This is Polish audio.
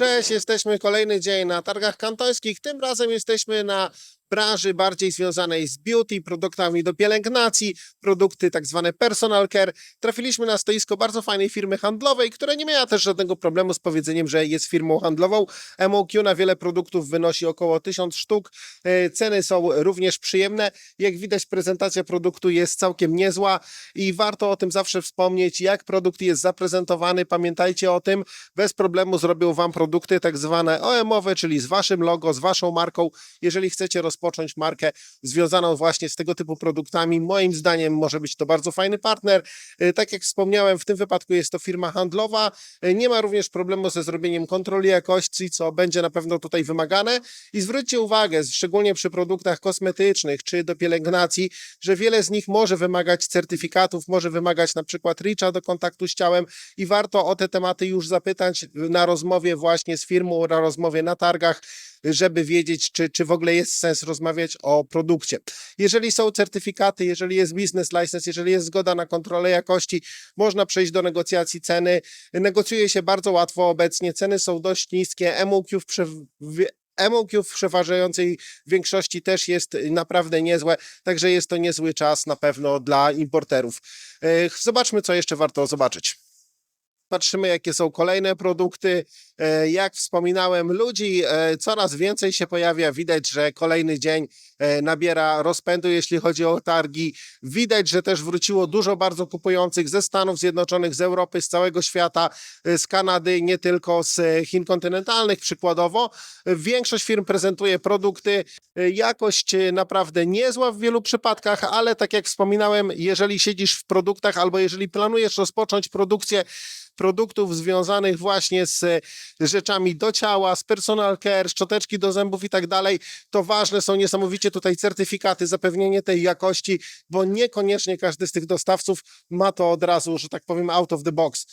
Cześć, jesteśmy kolejny dzień na targach kantońskich. Tym razem jesteśmy na branży bardziej związanej z beauty, produktami do pielęgnacji, produkty tak zwane personal care. Trafiliśmy na stoisko bardzo fajnej firmy handlowej, która nie miała też żadnego problemu z powiedzeniem, że jest firmą handlową. MOQ na wiele produktów wynosi około 1000 sztuk. E, Ceny są również przyjemne. Jak widać prezentacja produktu jest całkiem niezła i warto o tym zawsze wspomnieć, jak produkt jest zaprezentowany. Pamiętajcie o tym, bez problemu zrobią Wam produkty tak zwane OM-owe, czyli z Waszym logo, z Waszą marką. Jeżeli chcecie markę związaną właśnie z tego typu produktami, moim zdaniem może być to bardzo fajny partner. E, Tak jak wspomniałem, w tym wypadku jest to firma handlowa. E, Nie ma również problemu ze zrobieniem kontroli jakości, co będzie na pewno tutaj wymagane. I zwróćcie uwagę, szczególnie przy produktach kosmetycznych czy do pielęgnacji, że wiele z nich może wymagać certyfikatów, może wymagać na przykład REACHa do kontaktu z ciałem i warto o te tematy już zapytać na rozmowie właśnie z firmą, na rozmowie na targach, żeby wiedzieć, czy, czy w ogóle jest sens rozmawiać o produkcie. Jeżeli są certyfikaty, jeżeli jest business license, jeżeli jest zgoda na kontrolę jakości, można przejść do negocjacji ceny. Negocjuje się bardzo łatwo obecnie, ceny są dość niskie, MOQ w MOQ w przeważającej większości też jest naprawdę niezłe, także jest to niezły czas na pewno dla importerów. E, Zobaczmy, co jeszcze warto zobaczyć. Patrzymy, jakie są kolejne produkty. E, Jak wspominałem, ludzi e, coraz więcej się pojawia. Widać, że kolejny dzień nabiera rozpędu, jeśli chodzi o targi. Widać, że też wróciło dużo bardzo kupujących ze Stanów Zjednoczonych, z Europy, z całego świata, e, z Kanady, nie tylko z e, Chin kontynentalnych przykładowo. E, Większość firm prezentuje produkty. e, Jakość e, naprawdę niezła w wielu przypadkach, ale tak jak wspominałem, jeżeli siedzisz w produktach albo jeżeli planujesz rozpocząć produkcję produktów związanych właśnie z e, rzeczami do ciała, z personal care, szczoteczki do zębów i tak dalej, to ważne są niesamowicie tutaj certyfikaty, zapewnienie tej jakości, bo niekoniecznie każdy z tych dostawców ma to od razu, że tak powiem, out of the box.